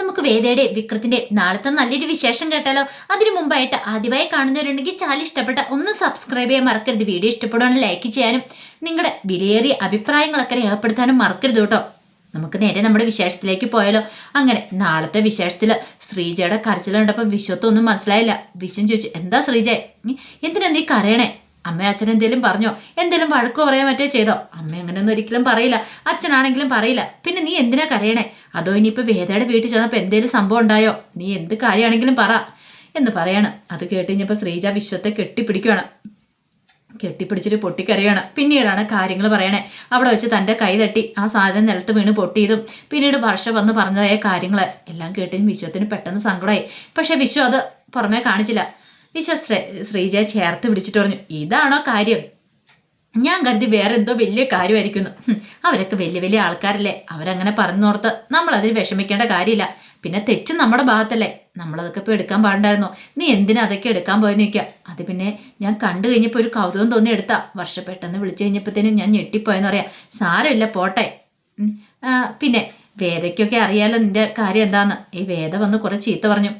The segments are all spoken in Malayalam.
നമുക്ക് വേദയുടെ വിക്രത്തിന്റെ നാളത്തെ നല്ലൊരു വിശേഷം കേട്ടാലോ? അതിനു മുമ്പായിട്ട് ആദ്യമായി കാണുന്നവരുണ്ടെങ്കിൽ ചാനൽ ഇഷ്ടപ്പെട്ട ഒന്ന് സബ്സ്ക്രൈബ് ചെയ്യാൻ മറക്കരുത്. വീഡിയോ ഇഷ്ടപ്പെടുവാണെങ്കിൽ ലൈക്ക് ചെയ്യാനും നിങ്ങളുടെ വിലയേറിയ അഭിപ്രായങ്ങളൊക്കെ രേഖപ്പെടുത്താനും മറക്കരുത് കേട്ടോ. നമുക്ക് നേരെ നമ്മുടെ വിശേഷത്തിലേക്ക് പോയാലോ? അങ്ങനെ നാളത്തെ വിശേഷത്തിൽ ശ്രീജയുടെ കരച്ചിൽ വിശ്വത്തൊന്നും മനസ്സിലായില്ല. വിശ്വം ചോദിച്ചു എന്താ ശ്രീജ എന്തിനാ നീ കരയണേ? അമ്മ അച്ഛൻ എന്തേലും പറഞ്ഞോ? എന്തേലും വഴക്കോ പറയാൻ മറ്റേ ചെയ്തോ? അമ്മ അങ്ങനെയൊന്നും ഒരിക്കലും പറയില്ല. അച്ഛനാണെങ്കിലും പറയില്ല. പിന്നെ നീ എന്തിനാ കരയണേ? അതോ ഇനിയിപ്പോൾ വേദയുടെ വീട്ടിൽ ചെന്നപ്പോൾ എന്തേലും സംഭവം ഉണ്ടായോ? നീ എന്ത് കാര്യമാണെങ്കിലും പറ എന്ന് പറയാണ്. അത് കേട്ട് കഴിഞ്ഞപ്പോൾ ശ്രീജ വിശ്വത്തെ കെട്ടിപ്പിടിക്കുകയാണ് കെട്ടിപ്പിടിച്ചിട്ട് പൊട്ടിക്കരയാണ്. പിന്നീടാണ് കാര്യങ്ങൾ പറയണേ. അവിടെ വെച്ച് തന്റെ കൈ തട്ടി ആ സാധനം നിലത്ത് വീണ് പൊട്ടിയതും പിന്നീട് വർഷം വന്ന് പറഞ്ഞതായ കാര്യങ്ങൾ എല്ലാം കേട്ടിന് വിശ്വത്തിന് പെട്ടെന്ന് സങ്കടമായി പക്ഷേ വിശ്വ അത് പുറമേ കാണിച്ചില്ല. വിശ്വ ശ്രീ ശ്രീജയെ ചേർത്ത് പിടിച്ചിട്ട് പറഞ്ഞു ഇതാണോ കാര്യം? ഞാൻ കരുതി വേറെ എന്തോ വലിയ കാര്യമായിരിക്കുന്നു. അവരൊക്കെ വലിയ വലിയ ആൾക്കാരല്ലേ. അവരങ്ങനെ പറഞ്ഞോർത്ത് നമ്മളതിൽ വിഷമിക്കേണ്ട കാര്യമില്ല. പിന്നെ തെറ്റ് നമ്മുടെ ഭാഗത്തല്ലേ. നമ്മളതൊക്കെ ഇപ്പോൾ എടുക്കാൻ പാടുണ്ടായിരുന്നോ? നീ എന്തിനാ അതൊക്കെ എടുക്കാൻ പോയി നിൽക്കുക അത് പിന്നെ ഞാൻ കണ്ടു കഴിഞ്ഞപ്പോൾ ഒരു കൗതുകം തോന്നി എടുത്താ. വർഷം പെട്ടെന്ന് വിളിച്ചു കഴിഞ്ഞപ്പോഴത്തേനും ഞാൻ ഞെട്ടിപ്പോയെന്ന് പറയാം. സാരമില്ല പോട്ടെ. പിന്നെ വേദയ്ക്കൊക്കെ അറിയാലോ നിന്റെ കാര്യം എന്താന്ന്. ഈ വേദ വന്ന് കുറേ ചീത്ത പറഞ്ഞു.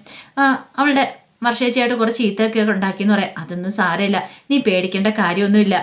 അവളുടെ വർഷേച്ചയായിട്ട് കുറച്ച് ചീത്തയൊക്കെ ഉണ്ടാക്കിയെന്ന് പറയാം. അതൊന്നും സാരമില്ല. നീ പേടിക്കേണ്ട കാര്യമൊന്നുമില്ല.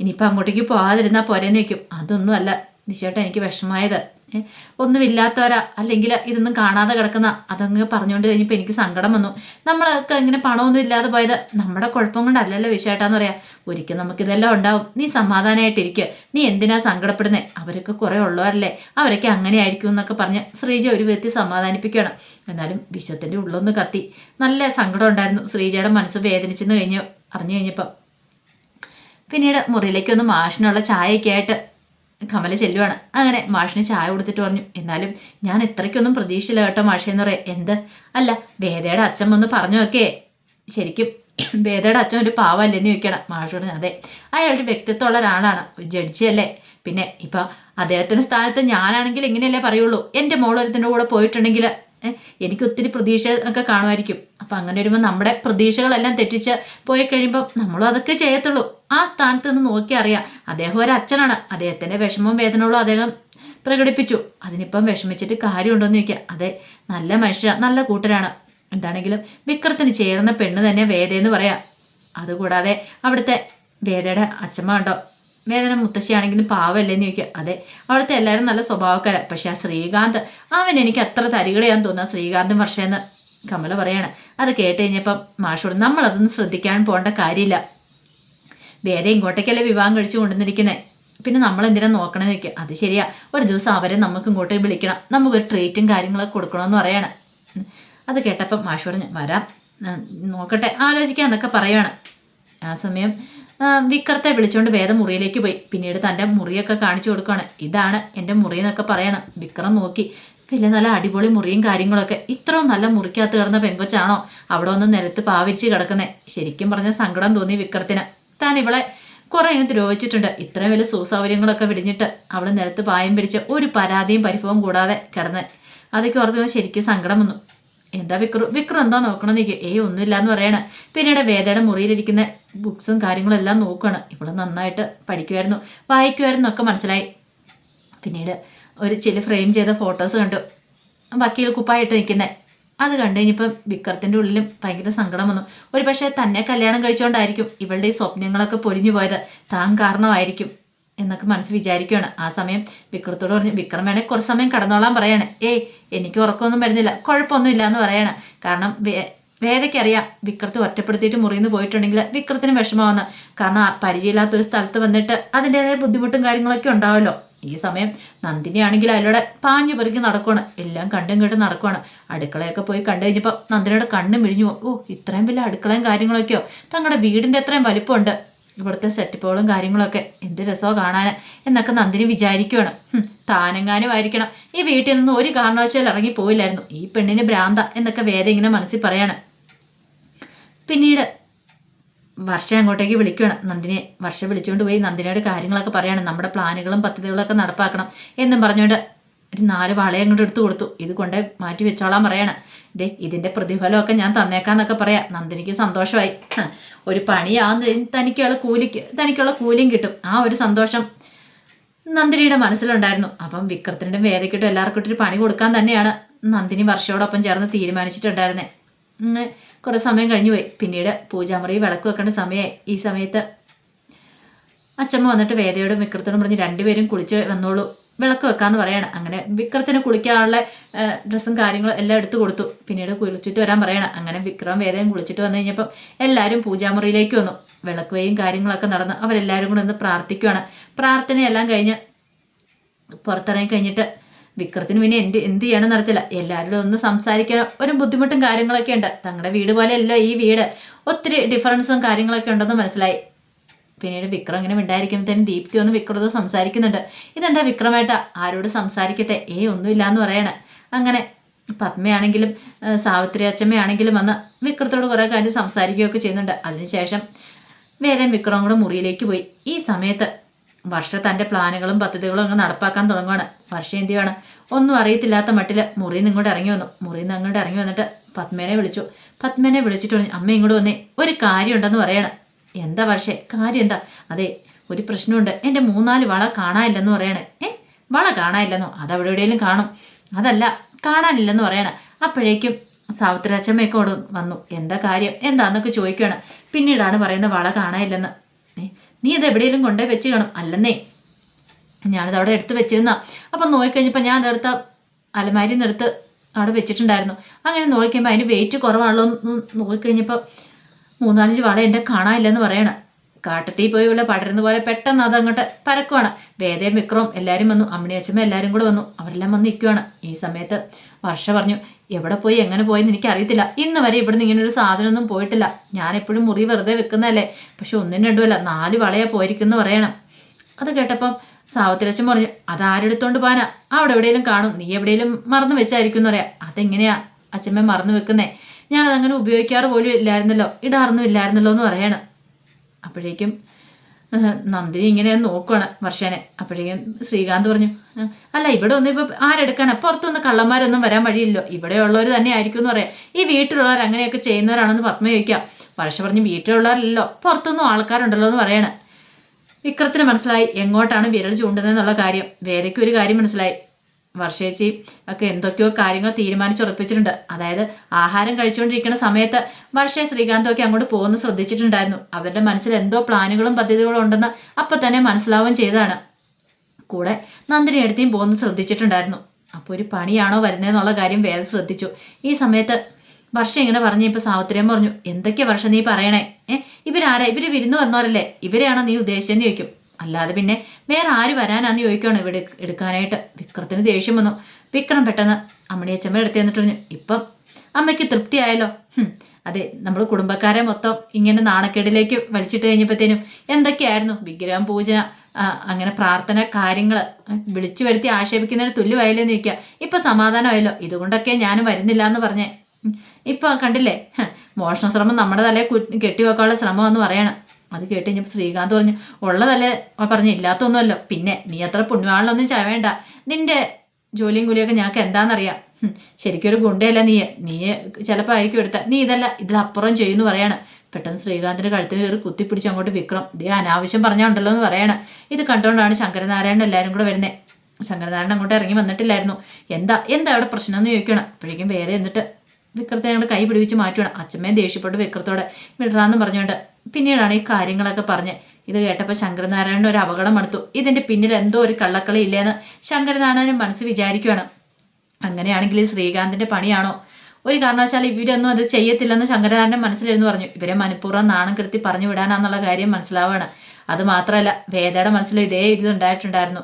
ഇനിയിപ്പോൾ അങ്ങോട്ടേക്ക് പോകാതിരുന്നാൽ പോരേന്ന് വയ്ക്കും അതൊന്നും അല്ല. നിശ്ചയമായിട്ട് എനിക്ക് വിഷമമായത്. ഏ, ഒന്നുമില്ലാത്തവരാ അല്ലെങ്കിൽ ഇതൊന്നും കാണാതെ കിടക്കുന്ന അതങ്ങ് പറഞ്ഞുകൊണ്ട് കഴിഞ്ഞപ്പോൾ എനിക്ക് സങ്കടം വന്നു. നമ്മളൊക്കെ ഇങ്ങനെ പണമൊന്നും ഇല്ലാതെ പോയത് നമ്മുടെ കുഴപ്പം കൊണ്ടല്ലല്ലോ വിഷയട്ടാന്ന് പറയാം. ഒരിക്കൽ നമുക്കിതെല്ലാം ഉണ്ടാവും. നീ സമാധാനമായിട്ടിരിക്കുക നീ എന്തിനാ സങ്കടപ്പെടുന്നത് അവരൊക്കെ കുറേ ഉള്ളവരല്ലേ. അവരൊക്കെ അങ്ങനെ ആയിരിക്കും എന്നൊക്കെ പറഞ്ഞ് ശ്രീജ ഒരു വിധത്തിൽ സമാധാനിപ്പിക്കുകയാണ്. എന്നാലും വിശ്വത്തിന്റെ ഉള്ളൊന്ന് കത്തി. നല്ല സങ്കടം ഉണ്ടായിരുന്നു. ശ്രീജയുടെ മനസ്സ് വേദനിച്ചെന്ന് കഴിഞ്ഞ് അറിഞ്ഞു കഴിഞ്ഞപ്പോൾ പിന്നീട് മുറിയിലേക്ക് ഒന്ന് മാഷിനുള്ള ചായയൊക്കെ ആയിട്ട് കമല ചെല്ലുവാണ്. അങ്ങനെ മാഷിന് ചായ കൊടുത്തിട്ട് പറഞ്ഞു എന്നാലും ഞാൻ ഇത്രയ്ക്കൊന്നും പ്രതീക്ഷയില്ല കേട്ടോ മാഷേ എന്ന് പറയാം. എന്ത്? അല്ല വേദയുടെ അച്ഛൻ വന്ന് പറഞ്ഞു നോക്കേ. ശരിക്കും വേദയുടെ അച്ഛൻ ഒരു പാവല്ലെന്ന് ചോദിക്കണം മാഷ് പറഞ്ഞു. അതെ അയാളുടെ വ്യക്തിത്വമുള്ള ഒരാളാണ്. ജഡ്ജിയല്ലേ പിന്നെ ഇപ്പം അദ്ദേഹത്തിന്റെ സ്ഥാനത്ത് ഞാനാണെങ്കിൽ ഇങ്ങനെയല്ലേ പറയുള്ളൂ. എന്റെ മോളൊരുത്തിന്റെ കൂടെ പോയിട്ടുണ്ടെങ്കിൽ എനിക്ക് ഒത്തിരി പ്രതീക്ഷ ഒക്കെ കാണുമായിരിക്കും. അപ്പം അങ്ങനെ വരുമ്പോൾ നമ്മുടെ പ്രതീക്ഷകളെല്ലാം തെറ്റിച്ച് പോയി കഴിയുമ്പോൾ നമ്മളും അതൊക്കെ ചെയ്യത്തുള്ളൂ. ആ സ്ഥാനത്ത് നിന്ന് നോക്കി അറിയാം. അദ്ദേഹം ഒരു അച്ഛനാണ്. അദ്ദേഹത്തിന്റെ വിഷമവും വേദനകളും അദ്ദേഹം പ്രകടിപ്പിച്ചു. അതിനിപ്പം വിഷമിച്ചിട്ട് കാര്യമുണ്ടോയെന്ന് ചോദിക്കുക അതെ നല്ല മനുഷ്യ നല്ല കൂട്ടരാണ്. എന്താണെങ്കിലും വിക്രത്തിന് ചേർന്ന പെണ്ണ് തന്നെ വേദയെന്ന് പറയാം. അതുകൂടാതെ അവിടുത്തെ വേദയുടെ അച്ഛമ്മ ഉണ്ടോ? വേദന മുത്തശ്ശിയാണെങ്കിലും പാവല്ലേന്ന് ചോദിക്കുക. അതെ അവിടുത്തെ എല്ലാവരും നല്ല സ്വഭാവക്കാരാണ് പക്ഷേ ആ ശ്രീകാന്ത് അവൻ എനിക്ക് അത്ര തരികടയാന്ന് തോന്നുക ശ്രീകാന്തും വർഷേന്ന്. കമല പറയാണ് അത് കേട്ട് കഴിഞ്ഞപ്പം മാഷോട് നമ്മളതൊന്നും ശ്രദ്ധിക്കാൻ പോകേണ്ട കാര്യമില്ല. വേദ ഇങ്ങോട്ടേക്കല്ലേ വിവാഹം കഴിച്ചു കൊണ്ടുവന്നിരിക്കുന്നത് പിന്നെ നമ്മൾ എന്തിനാ നോക്കണമെന്ന് ചോദിക്കുക. അത് ശരിയാ ഒരു ദിവസം അവരെ നമുക്ക് ഇങ്ങോട്ട് വിളിക്കണം. നമുക്കൊരു ട്രീറ്റും കാര്യങ്ങളൊക്കെ കൊടുക്കണമെന്ന് പറയാണ്. അത് കേട്ടപ്പം മാഷ് പറഞ്ഞു വരാം. നോക്കട്ടെ ആലോചിക്കാം എന്നൊക്കെ പറയുകയാണ് ആ സമയം വിക്രത്തെ വിളിച്ചുകൊണ്ട് വേദമുറിയിലേക്ക് പോയി. പിന്നീട് തന്റെ മുറിയൊക്കെ കാണിച്ചു കൊടുക്കുകയാണ് ഇതാണ് എന്റെ മുറി എന്നൊക്കെ പറയണം. വിക്രം നോക്കി. പിന്നെ നല്ല അടിപൊളി മുറിയും കാര്യങ്ങളൊക്കെ. ഇത്രയും നല്ല മുറിക്കകത്ത് കിടന്ന പെങ്കൊച്ചാണോ അവിടെ ഒന്ന് നിലത്ത് പാവിച്ച് കിടക്കുന്നത് ശരിക്കും പറഞ്ഞ സങ്കടം തോന്നി വിക്രത്തിന്. താൻ ഇവളെ കുറെ ദ്രോഹിച്ചിട്ടുണ്ട്. ഇത്രയും വലിയ സുസൗകര്യങ്ങളൊക്കെ വിടിഞ്ഞിട്ട് അവൾ നിലത്ത് പായം പിടിച്ച് ഒരു പരാതിയും പരിഭവം കൂടാതെ കിടന്ന്. അതൊക്കെ ഓർത്ത് ശരിക്കും സങ്കടം വന്നു. എന്താ വിക്രു വിക്രം എന്താ നോക്കണം നീക്ക് ഏയ് ഒന്നുമില്ല എന്ന് പറയണ. പിന്നീട് വേദയുടെ മുറിയിലിരിക്കുന്ന ബുക്സും കാര്യങ്ങളും എല്ലാം നോക്കുകയാണ് ഇവൾ നന്നായിട്ട് പഠിക്കുമായിരുന്നു വായിക്കുമായിരുന്നു ഒക്കെ മനസ്സിലായി. പിന്നീട് ഒരു ചില ഫ്രെയിം ചെയ്ത ഫോട്ടോസ് കണ്ടു. വക്കീൽ കുപ്പായിട്ട് നിൽക്കുന്നത് അത് കണ്ടു കഴിഞ്ഞപ്പം വിക്രത്തിന്റെ ഉള്ളിലും ഭയങ്കര സങ്കടം വന്നു. ഒരു പക്ഷേ തന്നെ കല്യാണം കഴിച്ചുകൊണ്ടായിരിക്കും ഇവളുടെ ഈ സ്വപ്നങ്ങളൊക്കെ പൊലിഞ്ഞു പോയത്. താൻ കാരണമായിരിക്കും. എന്നൊക്കെ മനസ്സ് വിചാരിക്കുകയാണ് ആ സമയം വിക്രത്തോട് പറഞ്ഞ് വിക്രം വേണേൽ കുറച്ച് സമയം കടന്നോളാൻ പറയാണ്. ഏയ് എനിക്ക് ഉറക്കമൊന്നും വരുന്നില്ല. കുഴപ്പമൊന്നുമില്ല എന്ന് പറയാണ്. കാരണം വേദയ്ക്കറിയാം വിക്രത്ത് ഒറ്റപ്പെടുത്തിയിട്ട് മുറിയിൽ നിന്ന് പോയിട്ടുണ്ടെങ്കിൽ വിക്രത്തിന് വിഷമമാവുന്ന കാരണം പരിചയമില്ലാത്തൊരു സ്ഥലത്ത് വന്നിട്ട് അതിന്റെതായ ബുദ്ധിമുട്ടും കാര്യങ്ങളൊക്കെ ഉണ്ടാവുമല്ലോ ഈ സമയം നന്ദിനി ആണെങ്കിൽ അതിലൂടെ പാഞ്ഞു പെറുക്കി നടക്കുവാണ്. എല്ലാം കണ്ടും കേട്ടും നടക്കുവാണ്. അടുക്കളയൊക്കെ പോയി കണ്ടു കഴിഞ്ഞപ്പോൾ നന്ദിനിയുടെ കണ്ണും മിഴിഞ്ഞു ഓ ഇത്രയും വലിയ അടുക്കളയും കാര്യങ്ങളൊക്കെയോ? തങ്ങളുടെ വീടിന്റെ അത്രയും വലിപ്പമുണ്ട്. ഇവിടുത്തെ സെറ്റപ്പുകളും കാര്യങ്ങളൊക്കെ. എന്ത് രസമോ കാണാൻ എന്നൊക്കെ നന്ദിനി വിചാരിക്കുവാണ്. താനെങ്ങാനും ആയിരിക്കണം ഈ വീട്ടിൽ നിന്നും ഒരു കാരണവശാലും ഇറങ്ങി പോയില്ലായിരുന്നു. ഈ പെണ്ണിന് ഭ്രാന്ത എന്നൊക്കെ വേദ ഇങ്ങനെ മനസ്സിൽ പറയാണ്. പിന്നീട് വർഷ അങ്ങോട്ടേക്ക് വിളിക്കുകയാണ് നന്ദിനിയെ വർഷ വിളിച്ചുകൊണ്ട് പോയി നന്ദിനിയുടെ കാര്യങ്ങളൊക്കെ പറയാണ്. നമ്മുടെ പ്ലാനുകളും പദ്ധതികളൊക്കെ നടപ്പാക്കണം എന്നും പറഞ്ഞുകൊണ്ട് ഒരു നാല് വളയും അങ്ങോട്ട് എടുത്തു കൊടുത്തു. ഇത് കൊണ്ട് മാറ്റി വെച്ചോളാൻ പറയാണ്. ദേ ഇതിന്റെ പ്രതിഫലമൊക്കെ ഞാൻ തന്നേക്കാന്നൊക്കെ പറയാം. നന്ദിനിക്ക് സന്തോഷമായി. ഒരു പണിയാന്ന് തനിക്കുള്ള കൂലിക്ക് തനിക്കുള്ള കൂലിയും കിട്ടും. ആ ഒരു സന്തോഷം നന്ദിനിയുടെ മനസ്സിലുണ്ടായിരുന്നു. അപ്പം വിക്രത്തിന്റെ വേദയ്ക്കിട്ടും എല്ലാവർക്കും ഒരു പണി കൊടുക്കാൻ തന്നെയാണ് നന്ദിനി വർഷയോടൊപ്പം ചേർന്ന് തീരുമാനിച്ചിട്ടുണ്ടായിരുന്നേ. കുറേ സമയം കഴിഞ്ഞു പോയി. പിന്നീട് പൂജാമുറി വിളക്ക് വെക്കേണ്ട സമയമായി. ഈ സമയത്ത് അച്ഛമ്മ വന്നിട്ട് വേദയോടും വിക്രത്തോടും പറഞ്ഞ് രണ്ടുപേരും കുളിച്ച് വന്നോളൂ. വിളക്ക് വെക്കാന്ന് പറയണം. അങ്ങനെ വിക്രത്തിന് കുളിക്കാനുള്ള ഡ്രസ്സും കാര്യങ്ങളും എല്ലാം എടുത്തു കൊടുത്തു. പിന്നീട് കുളിച്ചിട്ട് വരാൻ പറയണം. അങ്ങനെ വിക്രം വേദയും കുളിച്ചിട്ട് വന്നു കഴിഞ്ഞപ്പം എല്ലാവരും പൂജാമുറിയിലേക്ക് വന്നു. വിളക്കുകയും കാര്യങ്ങളൊക്കെ നടന്ന് അവരെല്ലാവരും കൂടെ ഒന്ന് പ്രാർത്ഥിക്കുകയാണ് പ്രാർത്ഥനയെല്ലാം കഴിഞ്ഞ് പുറത്തിറങ്ങി കഴിഞ്ഞിട്ട് വിക്രത്തിന് പിന്നെ എന്ത് എന്ത് ചെയ്യണം നടത്തില്ല എല്ലാവരോടും ഒന്ന് സംസാരിക്കാൻ ഒരു ബുദ്ധിമുട്ടും കാര്യങ്ങളൊക്കെ ഉണ്ട്. തങ്ങളുടെ വീട് പോലെയല്ല ഈ വീട്. ഒത്തിരി ഡിഫറൻസും കാര്യങ്ങളൊക്കെ ഉണ്ടെന്ന് മനസ്സിലായി. പിന്നീട് വിക്രം ഇങ്ങനെ മിണ്ടായിരിക്കുമ്പോഴത്തേനും ദീപ്തി ഒന്ന് വിക്രതോ സംസാരിക്കുന്നുണ്ട്. ഇതെന്താ വിക്രമേട്ട ആരോട് സംസാരിക്കത്തെ ഏ ഒന്നുമില്ല എന്ന് പറയണ. അങ്ങനെ പത്മയാണെങ്കിലും സാവിത്രി അച്ചമ്മയാണെങ്കിലും വന്ന് വിക്രത്തോട് കുറേ കാര്യം സംസാരിക്കുകയൊക്കെ ചെയ്യുന്നുണ്ട്. അതിനുശേഷം വേദം വിക്രം കൂടെ മുറിയിലേക്ക് പോയി. ഈ സമയത്ത് വർഷ തന്റെ പ്ലാനുകളും പദ്ധതികളും അങ്ങ് നടപ്പാക്കാൻ തുടങ്ങുകയാണ് വർഷ എന്ത് ചെയ്യാണ്? ഒന്നും അറിയത്തില്ലാത്ത മട്ടിൽ മുറിയിൽ നിന്ന് ഇങ്ങോട്ട് ഇറങ്ങി വന്നു. മുറിയിൽ നിന്ന് അങ്ങോട്ട് ഇറങ്ങി വന്നിട്ട് പത്മേനെ വിളിച്ചു. പത്മേനെ വിളിച്ചിട്ട് അമ്മ ഇങ്ങോട്ട് വന്നേ. ഒരു കാര്യമുണ്ടെന്ന് പറയണം. എന്താ വർഷേ? കാര്യം എന്താ? അതെ ഒരു പ്രശ്നമുണ്ട്. എന്റെ മൂന്നാൽ വള കാണാനില്ലെന്ന് പറയണേ. ഏ വള കാണാനില്ലെന്നോ? അതവിടെ എവിടെയെങ്കിലും കാണും. അതല്ല കാണാനില്ലെന്ന് പറയണേ. അപ്പോഴേക്കും സാവിത്രാച്ചമ്മയൊക്കെ അവിടെ വന്നു. എന്താ കാര്യം? എന്താന്നൊക്കെ ചോദിക്കുകയാണ്. പിന്നീടാണ് പറയുന്നത് വള കാണാനില്ലെന്ന്. നീ ഇത് എവിടെയെങ്കിലും കൊണ്ടേ വെച്ച് കാണും. അല്ലെന്നേ ഞാനിത് അവിടെ എടുത്ത് വെച്ചിരുന്ന. അപ്പം നോക്കിക്കഴിഞ്ഞപ്പോൾ ഞാൻ അടുത്ത എടുത്ത് അവിടെ വെച്ചിട്ടുണ്ടായിരുന്നു. അങ്ങനെ നോക്കിക്കുമ്പോൾ അതിന് വെയിറ്റ് കുറവാണല്ലോ എന്ന് നോക്കിക്കഴിഞ്ഞപ്പോൾ മൂന്നാലഞ്ച് വള എന്റെ കാണാനില്ലെന്ന് പറയണം. കാട്ടത്തിൽ പോയി ഉള്ള പടരുന്ന പോലെ പെട്ടെന്ന് അതങ്ങോട്ട് പരക്കുവാണ്. വേദയും വിക്രവും എല്ലാവരും വന്നു. അമ്മണി അച്ഛമ്മ എല്ലാവരും കൂടെ വന്നു. അവരെല്ലാം വന്ന് നിൽക്കുവാണ്. ഈ സമയത്ത് വർഷ പറഞ്ഞു എവിടെ പോയി? എങ്ങനെ പോയെന്ന് എനിക്ക് അറിയത്തില്ല ഇന്ന് വരെ ഇവിടുന്ന് ഇങ്ങനെ ഒരു സാധനമൊന്നും പോയിട്ടില്ല. ഞാൻ എപ്പോഴും മുറി വെറുതെ വെക്കുന്നതല്ലേ. പക്ഷെ ഒന്നും രണ്ടുമല്ല നാല് വളയാ പോയിരിക്കുന്നു പറയണം. അത് കേട്ടപ്പം സാവത്തിലച്ഛൻ പറഞ്ഞു അതാരെടുത്തോണ്ട് പോകാനാ? അവിടെ എവിടെയെങ്കിലും കാണും. നീ എവിടെയെങ്കിലും മറന്നു വെച്ചായിരിക്കും എന്ന് പറയാം. അതെങ്ങനെയാ അച്ഛമ്മ മറന്നു വെക്കുന്നേ? ഞാനതങ്ങനെ ഉപയോഗിക്കാറ് പോലും ഇല്ലായിരുന്നല്ലോ. ഇടാറൊന്നും ഇല്ലായിരുന്നല്ലോ എന്ന് പറയണം. അപ്പോഴേക്കും നന്ദിനി ഇങ്ങനെ നോക്കുകയാണ് വർഷനെ. അപ്പോഴേക്കും ശ്രീകാന്ത് പറഞ്ഞു അല്ല ഇവിടെ ഒന്നും ഇപ്പോൾ ആരെടുക്കാനാ പുറത്തൊന്നും കള്ളന്മാരൊന്നും വരാൻ വഴിയില്ലല്ലോ. ഇവിടെയുള്ളവർ തന്നെ ആയിരിക്കും എന്ന് പറയാം. ഈ വീട്ടിലുള്ളവർ അങ്ങനെയൊക്കെ ചെയ്യുന്നവരാണെന്ന് പത്മ ചോദിക്കാം. വർഷ പറഞ്ഞു വീട്ടിലുള്ളവരല്ലോ പുറത്തൊന്നും ആൾക്കാരുണ്ടല്ലോ എന്ന് പറയണേ. വിക്രത്തിന് മനസ്സിലായി എങ്ങോട്ടാണ് വിരൽ ചൂണ്ടുന്നതെന്നുള്ള കാര്യം. വേദയ്ക്ക് ഒരു കാര്യം മനസ്സിലായി. വർഷേച്ചി ഒക്കെ എന്തൊക്കെയോ കാര്യങ്ങൾ തീരുമാനിച്ചുറപ്പിച്ചിട്ടുണ്ട്. അതായത് ആഹാരം കഴിച്ചുകൊണ്ടിരിക്കുന്ന സമയത്ത് വർഷേ ശ്രീകാന്തൊക്കെ അങ്ങോട്ട് പോകുന്ന ശ്രദ്ധിച്ചിട്ടുണ്ടായിരുന്നു. അവരുടെ മനസ്സിൽ എന്തോ പ്ലാനുകളും പദ്ധതികളും ഉണ്ടെന്ന് അപ്പം തന്നെ മനസ്സിലാവുകയും ചെയ്തതാണ്. കൂടെ നന്ദിനി എടുത്തേയും പോകുന്ന ശ്രദ്ധിച്ചിട്ടുണ്ടായിരുന്നു. അപ്പോൾ ഒരു പണിയാണോ വരുന്നതെന്നുള്ള കാര്യം വേദം ശ്രദ്ധിച്ചു. ഈ സമയത്ത് വർഷം ഇങ്ങനെ പറഞ്ഞു ഇപ്പോൾ സാവത്രിയം പറഞ്ഞു എന്തൊക്കെയാ വർഷം നീ പറയണേ? ഏ? ഇവരാരാ? ഇവർ വിരുന്നു വന്നവരല്ലേ? ഇവരെയാണോ നീ ഉദ്ദേശിച്ചെന്ന് ചോദിക്കും. അല്ലാതെ പിന്നെ വേറെ ആര് വരാനാന്ന് ചോദിക്കുകയാണ് ഇവിടെ എടുക്കാനായിട്ട്. വിക്രത്തിന് ദേഷ്യം വന്നു. വിക്രം പെട്ടെന്ന് അമ്മണിയച്ചമ്മ എടുത്തു തന്നിട്ട് ഇപ്പം അമ്മയ്ക്ക് തൃപ്തിയായല്ലോ. അതെ നമ്മൾ കുടുംബക്കാരെ മൊത്തം ഇങ്ങനെ നാണക്കേടിലേക്ക് വലിച്ചിട്ട് കഴിഞ്ഞപ്പോഴത്തേനും എന്തൊക്കെയായിരുന്നു? വിഗ്രഹം പൂജ അങ്ങനെ പ്രാർത്ഥന കാര്യങ്ങൾ വിളിച്ചു വരുത്തി ആക്ഷേപിക്കുന്നതിന് തുല്യമായില്ലെന്ന് ചോദിക്കുക. ഇപ്പം സമാധാനമായല്ലോ. ഇതുകൊണ്ടൊക്കെ ഞാൻ വരുന്നില്ല എന്ന് പറഞ്ഞേ ഇപ്പം കണ്ടില്ലേ? മോഷണ ശ്രമം നമ്മുടെ തലയെ കെട്ടിവെക്കാനുള്ള ശ്രമം എന്ന് പറയണം. അത് കേട്ട് കഴിഞ്ഞപ്പോൾ ശ്രീകാന്ത് പറഞ്ഞു ഉള്ളതല്ലേ? പറഞ്ഞു ഇല്ലാത്തൊന്നുമല്ലോ. പിന്നെ നീ അത്ര പുണ്യവാളിലൊന്നും ചാവേണ്ട നിന്റെ ജോലിയും കൂലിയൊക്കെ ഞങ്ങൾക്ക് എന്താണെന്നറിയാം ശരിക്കും ഒരു ഗുണ്ടയല്ല നീ. നീ ചിലപ്പോൾ ആയിരിക്കും എടുത്ത. നീ ഇതല്ല ഇതിലപ്പുറം ചെയ്യുന്ന പറയാണ്. പെട്ടെന്ന് ശ്രീകാന്തിന്റെ കഴുത്തിന് കയറി കുത്തിപ്പിടിച്ച് അങ്ങോട്ട് വിക്രം ദേ അനാവശ്യം പറഞ്ഞുണ്ടല്ലോ എന്ന് പറയണം. ഇത് കണ്ടുകൊണ്ടാണ് ശങ്കരനാരായണൻ എല്ലാവരും കൂടെ വരുന്നത് ശങ്കരനാരായണൻ അങ്ങോട്ട് ഇറങ്ങി വന്നിട്ടില്ലായിരുന്നു. എന്താ എന്താ അവിടെ പ്രശ്നം? എന്ന് ചോദിക്കണം അപ്പോഴേക്കും വേറെ എന്നിട്ട് വിക്രത്തെ ഞങ്ങൾ കൈ പിടിവിച്ച് മാറ്റുകയാണ് അച്ഛമ്മയും ദേഷ്യപ്പെട്ട് വിക്രത്തോടെ വിടറാന്ന് പറഞ്ഞുകൊണ്ട് പിന്നീടാണ് ഈ കാര്യങ്ങളൊക്കെ പറഞ്ഞ്. ഇത് കേട്ടപ്പോൾ ശങ്കരനാരായണൻ ഒരു അപകടം എടുത്തു ഇതിന്റെ പിന്നിൽ എന്തോ ഒരു കള്ളക്കളി ഇല്ലേന്ന് ശങ്കരനാരായണൻ മനസ്സ് വിചാരിക്കുകയാണ് അങ്ങനെയാണെങ്കിൽ ശ്രീകാന്തിന്റെ പണിയാണോ? ഒരു കാരണവശാൽ ഇവരൊന്നും അത് ചെയ്യത്തില്ലെന്ന് ശങ്കരനാരായണൻ മനസ്സിലിരുന്ന് പറഞ്ഞു. ഇവരെ മനഃപൂർവം നാണം കെടുത്തി പറഞ്ഞു വിടാനാന്നുള്ള കാര്യം മനസ്സിലാവുകയാണ് അത് മാത്രമല്ല വേദയുടെ മനസ്സിലും ഇതേ ഇത് ഉണ്ടായിട്ടുണ്ടായിരുന്നു.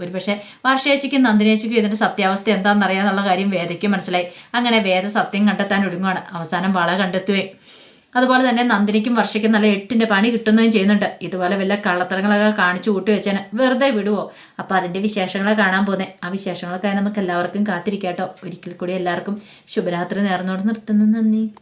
ഒരുപക്ഷെ വർഷേച്ചിക്കും നന്ദിനേച്ചിക്കും ഇതിന്റെ സത്യാവസ്ഥ എന്താണെന്നറിയാന്നുള്ള കാര്യം വേദയ്ക്ക് മനസ്സിലായി. അങ്ങനെ വേദ സത്യം കണ്ടെത്താൻ ഒരുങ്ങുകയാണ് അവസാനം വള കണ്ടെത്തുകയും അതുപോലെ തന്നെ നന്ദിനിക്കും വർഷയ്ക്കും നല്ല എട്ടിന്റെ പണി കിട്ടുന്നതും ചെയ്യുന്നുണ്ട്. ഇതുപോലെ വല്ല കള്ളത്തരങ്ങളൊക്കെ കാണിച്ചു കൂട്ടി വെച്ചാൽ വെറുതെ വിടുവോ? അപ്പോൾ അതിന്റെ വിശേഷങ്ങളെ കാണാൻ പോകുന്നത് ആ വിശേഷങ്ങളൊക്കെ നമുക്ക് എല്ലാവർക്കും കാത്തിരിക്കാട്ടോ. ഒരിക്കൽ കൂടി എല്ലാവർക്കും ശുഭരാത്രി നേർന്നോട് നിർത്തുന്നു. നന്ദി.